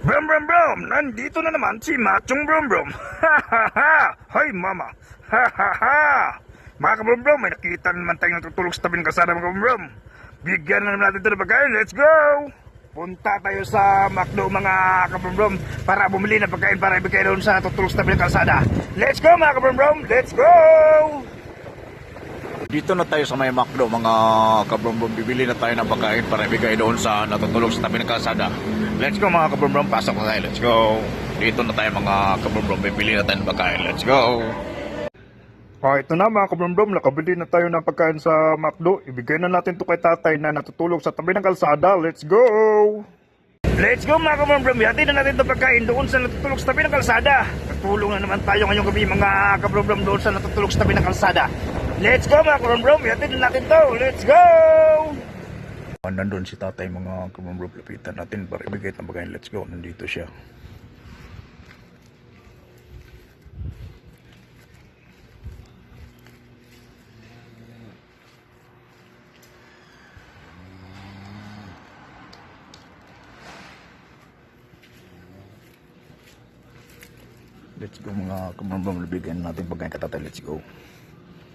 Brum brum brum! Nandito na naman si Machong Brum Brum! Ha ha ha! Hoy mama! Ha ha ha! Mga kabrum brum, may nakita naman tayong natutulog sa tabi ng kalsada mga kabrum brum. Bigyan na naman natin ito ng pagkain. Let's go! Punta tayo sa McDo mga kabrum brum para bumili ng pagkain para ibigay doon sa natutulog sa tabi ng kalsada. Let's go mga kabrum brum! Let's go! Dito na tayo sa may McDo, mga kabrombrom. Bibili na tayo ng pagkain para ibigay doon sa natutulog sa tabi ng kalsada. Let's go mga kabrombrom, pasok na tayo. Let's go. Dito na tayo mga kabrombrom. Bibili na tayo ng pagkain. Let's go. Ah, ito na mga kabrum nakabili na tayo ng pagkain sa McDo. Ibigay na natin to kay tatay na natutulog sa tabi ng kalsada. Let's go! Let's go mga kabrum Hati na natin itong pagkain doon sa natutulog sa tabi ng kalsada. Natulong na naman tayo ngayong gabi mga kabrum doon sa natutulog sa tabi ng kalsada. Let's go mga Hati na natin to. Let's go! Ah, Nandun si tatay mga kabrombrom. Lapitan natin para ibigay ng pagkain. Let's go. Nandito siya. Let's go mga kabrombrom. Bigyan natin pagkain katatay. Let's go.